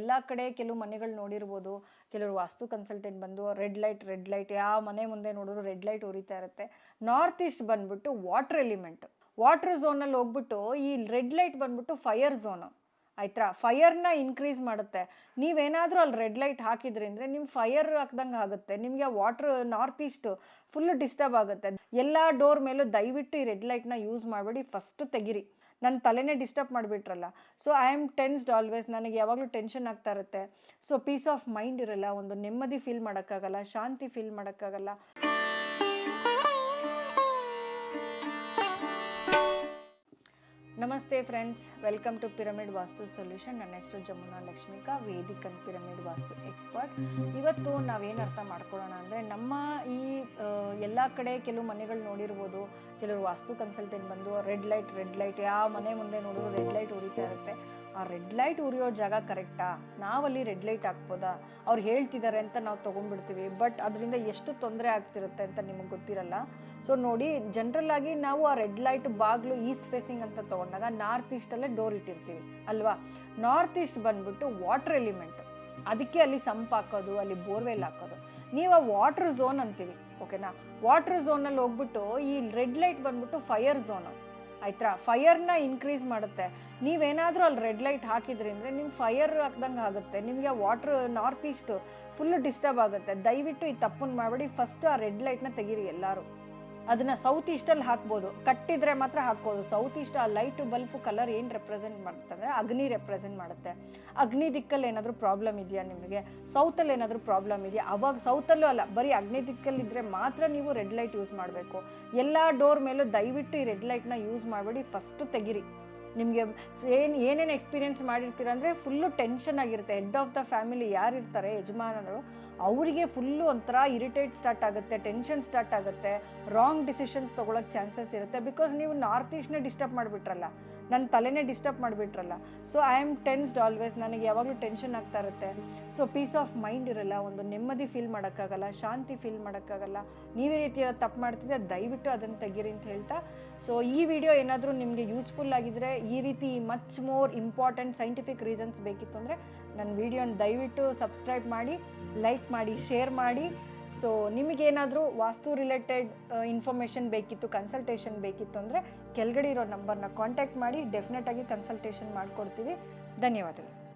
ಎಲ್ಲ ಕಡೆ ಕೆಲವು ಮನೆಗಳು ನೋಡಿರ್ಬೋದು. ಕೆಲವರು ವಾಸ್ತು ಕನ್ಸಲ್ಟೆಂಟ್ ಬಂದು ರೆಡ್ ಲೈಟ್ ರೆಡ್ ಲೈಟ್ ಯಾವ ಮನೆ ಮುಂದೆ ನೋಡಿದ್ರು ರೆಡ್ ಲೈಟ್ ಉರಿತಾ ಇರುತ್ತೆ. ನಾರ್ತ್ ಈಸ್ಟ್ ಬಂದ್ಬಿಟ್ಟು ವಾಟರ್ ಎಲಿಮೆಂಟ್. ವಾಟರ್ ಝೋನಲ್ಲಿ ಹೋಗ್ಬಿಟ್ಟು ಈ ರೆಡ್ ಲೈಟ್ ಬಂದ್ಬಿಟ್ಟು ಫೈರ್ ಝೋನು. ಆಯ್ತಾ ಫೈಯರ್ನ ಇನ್ಕ್ರೀಸ್ ಮಾಡುತ್ತೆ. ನೀವೇನಾದರೂ ಅಲ್ಲಿ ರೆಡ್ ಲೈಟ್ ಹಾಕಿದ್ರಿ ಅಂದರೆ ನಿಮ್ಮ ಫೈಯರ್ ಹಾಕ್ದಂಗೆ ಆಗುತ್ತೆ. ನಿಮಗೆ water north east full disturb ಆಗುತ್ತೆ. ಎಲ್ಲ ಡೋರ್ ಮೇಲೂ ದಯವಿಟ್ಟು ಈ ರೆಡ್ ಲೈಟ್ನ ಯೂಸ್ ಮಾಡಬೇಡಿ. ಫಸ್ಟ್ ತೆಗಿರಿ. ನನ್ನ ತಲೆನೇ disturb ಮಾಡಿಬಿಟ್ರಲ್ಲ. So I am tensed always ನನಗೆ ಯಾವಾಗಲೂ ಟೆನ್ಷನ್ ಆಗ್ತಾ ಇರುತ್ತೆ. ಸೊ ಪೀಸ್ ಆಫ್ ಮೈಂಡ್ ಇರಲ್ಲ. ಒಂದು ನೆಮ್ಮದಿ ಫೀಲ್ ಮಾಡೋಕ್ಕಾಗಲ್ಲ, ಶಾಂತಿ ಫೀಲ್ ಮಾಡೋಕ್ಕಾಗಲ್ಲ. ನಮಸ್ತೆ friends welcome to pyramid vastu solution ನನ್ನ ಹೆಸರು Jamuna Lakshmika Vedic and pyramid vastu expert ಇವತ್ತು ನಾವೇನು ಅರ್ಥ ಮಾಡ್ಕೊಳ್ಳೋಣ ಅಂದರೆ, ನಮ್ಮ ಈ ಎಲ್ಲ ಕಡೆ ಕೆಲವು ಮನೆಗಳು ನೋಡಿರ್ಬೋದು. ಕೆಲವರು ವಾಸ್ತು ಕನ್ಸಲ್ಟೆಂಟ್ ಬಂದು ರೆಡ್ ಲೈಟ್ ರೆಡ್ ಲೈಟ್ ಯಾವ ಮನೆ ಮುಂದೆ ನೋಡಿದ್ರು ರೆಡ್ ಲೈಟ್ ಉರಿತಾ ಇರುತ್ತೆ. ಆ ರೆಡ್ ಲೈಟ್ ಉರಿಯೋ ಜಾಗ ಕರೆಕ್ಟಾ? ನಾವಲ್ಲಿ ರೆಡ್ ಲೈಟ್ ಹಾಕ್ಬೋದಾ? ಅವ್ರು ಹೇಳ್ತಿದ್ದಾರೆ ಅಂತ ನಾವು ತೊಗೊಂಡ್ಬಿಡ್ತೀವಿ, ಬಟ್ ಅದರಿಂದ ಎಷ್ಟು ತೊಂದರೆ ಆಗ್ತಿರುತ್ತೆ ಅಂತ ನಿಮಗೆ ಗೊತ್ತಿರಲ್ಲ. ಸೊ ನೋಡಿ ಜನರಲ್ ಆಗಿ ನಾವು ಆ ರೆಡ್ ಲೈಟ್ ಬಾಗಿಲು ಈಸ್ಟ್ ಫೇಸಿಂಗ್ ಅಂತ ತೊಗೊಂಡಾಗ ನಾರ್ತ್ ಈಸ್ಟಲ್ಲೇ ಡೋರ್ ಇಟ್ಟಿರ್ತೀವಿ, ಅಲ್ವಾ? ನಾರ್ತ್ ಈಸ್ಟ್ ಬಂದ್ಬಿಟ್ಟು ವಾಟರ್ ಎಲಿಮೆಂಟ್. ಅದಕ್ಕೆ ಅಲ್ಲಿ ಸಂಪ್ ಹಾಕೋದು, ಅಲ್ಲಿ ಬೋರ್ವೆಲ್ ಹಾಕೋದು. ನೀವು ಆ ವಾಟರ್ ಝೋನ್ ಅಂತೀವಿ, ಓಕೆನಾ? ವಾಟರ್ ಝೋನಲ್ಲಿ ಹೋಗ್ಬಿಟ್ಟು ಈ ರೆಡ್ ಲೈಟ್ ಬಂದ್ಬಿಟ್ಟು ಫೈರ್ ಝೋನು. ಆಯ್ತಾ? ಫೈಯರ್ನ ಇನ್ಕ್ರೀಸ್ ಮಾಡುತ್ತೆ. ನೀವೇನಾದರೂ ಅಲ್ಲಿ ರೆಡ್ ಲೈಟ್ ಹಾಕಿದ್ರಿ ಅಂದರೆ ನಿಮ್ಮ ಫೈಯರ್ ಹಾಕ್ದಂಗೆ ಆಗುತ್ತೆ. ನಿಮಗೆ water north east full disturb ಆಗುತ್ತೆ. ದಯವಿಟ್ಟು ಈ ತಪ್ಪನ್ನು ಮಾಡಬೇಡಿ. ಫಸ್ಟ್ ಆ ರೆಡ್ ಲೈಟ್ನ ತೆಗೀರಿ ಎಲ್ಲರೂ. ಅದನ್ನು ಸೌತ್ ಈಸ್ಟಲ್ಲಿ ಹಾಕ್ಬೋದು. ಕಟ್ಟಿದ್ರೆ ಮಾತ್ರ ಹಾಕ್ಬೋದು. ಸೌತ್ ಈಸ್ಟ್ ಆ ಲೈಟ್ ಬಲ್ಪ್ ಕಲರ್ ಏನು ರೆಪ್ರೆಸೆಂಟ್ ಮಾಡ್ತಂದರೆ ಅಗ್ನಿ ರೆಪ್ರೆಸೆಂಟ್ ಮಾಡುತ್ತೆ. ಅಗ್ನಿ ದಿಕ್ಕಲ್ಲಿ ಏನಾದರೂ ಪ್ರಾಬ್ಲಮ್ ಇದೆಯಾ ನಿಮಗೆ? ಸೌತಲ್ಲಿ ಏನಾದರೂ ಪ್ರಾಬ್ಲಮ್ ಇದೆಯಾ? ಅವಾಗ ಸೌತಲ್ಲೂ ಅಲ್ಲ ಬರೀ ಅಗ್ನಿ ದಿಕ್ಕಲ್ಲಿದ್ದರೆ ಮಾತ್ರ ನೀವು ರೆಡ್ ಲೈಟ್ ಯೂಸ್ ಮಾಡಬೇಕು. ಎಲ್ಲ ಡೋರ್ ಮೇಲೂ ದಯವಿಟ್ಟು ಈ ರೆಡ್ ಲೈಟ್ನ ಯೂಸ್ ಮಾಡಬೇಡಿ. ಫಸ್ಟು ತೆಗಿರಿ. ನಿಮಗೆ ಏನು, ಏನೇನು ಎಕ್ಸ್ಪೀರಿಯೆನ್ಸ್ ಮಾಡಿರ್ತೀರ ಅಂದರೆ ಫುಲ್ಲು ಟೆನ್ಷನ್ ಆಗಿರುತ್ತೆ. ಹೆಡ್ ಆಫ್ ದ ಫ್ಯಾಮಿಲಿ ಯಾರು ಇರ್ತಾರೆ ಯಜಮಾನರು. ಅವರಿಗೆ ಫುಲ್ಲು ಒಂಥರ ಇರಿಟೇಟ್ ಸ್ಟಾರ್ಟ್ ಆಗುತ್ತೆ ಟೆನ್ಷನ್ ಸ್ಟಾರ್ಟ್ ಆಗುತ್ತೆ ರಾಂಗ್ ಡಿಸಿಷನ್ಸ್ ತೊಗೊಳಕ್ಕೆ ಚಾನ್ಸಸ್ ಇರುತ್ತೆ. ಬಿಕಾಸ್ ನೀವು ನಾರ್ತ್ ಈಸ್ಟ್ನೇ ಡಿಸ್ಟರ್ಬ್ ಮಾಡಿಬಿಟ್ರಲ್ಲ ನನ್ನ ತಲೆನೇ disturb ಮಾಡಿಬಿಟ್ರಲ್ಲ. So I am tensed always ನನಗೆ ಯಾವಾಗಲೂ ಟೆನ್ಷನ್ ಆಗ್ತಾ ಇರುತ್ತೆ. ಸೊ ಪೀಸ್ ಆಫ್ ಮೈಂಡ್ ಇರಲ್ಲ. ಒಂದು ನೆಮ್ಮದಿ ಫೀಲ್ ಮಾಡೋಕ್ಕಾಗಲ್ಲ, ಶಾಂತಿ ಫೀಲ್ ಮಾಡೋಕ್ಕಾಗಲ್ಲ. ನೀವೇ ರೀತಿ ತಪ್ಪು ಮಾಡ್ತಿದ್ದೆ ದಯವಿಟ್ಟು ಅದನ್ನು ತೆಗೀರಿ ಅಂತ ಹೇಳ್ತಾ. ಸೊ ಈ ವಿಡಿಯೋ ಏನಾದರೂ ನಿಮಗೆ ಯೂಸ್ಫುಲ್ ಆಗಿದ್ದರೆ ಈ ರೀತಿ much more important scientific reasons ಬೇಕಿತ್ತು ಅಂದರೆ ನನ್ನ ವಿಡಿಯೋನ ದಯವಿಟ್ಟು ಸಬ್ಸ್ಕ್ರೈಬ್ ಮಾಡಿ ಲೈಕ್ ಮಾಡಿ ಶೇರ್ ಮಾಡಿ. ಸೊ ನಿಮಗೇನಾದರೂ ವಾಸ್ತು ರಿಲೇಟೆಡ್ ಇನ್ಫಾರ್ಮೇಷನ್ ಬೇಕಿತ್ತು ಕನ್ಸಲ್ಟೇಷನ್ ಬೇಕಿತ್ತು ಅಂದರೆ ಕೆಳಗಡೆ ಇರೋ ನಂಬರ್ನ ಕಾಂಟ್ಯಾಕ್ಟ್ ಮಾಡಿ ಡೆಫಿನೆಟಾಗಿ ಕನ್ಸಲ್ಟೇಷನ್ ಮಾಡಿಕೊಡ್ತೀವಿ. ಧನ್ಯವಾದಗಳು.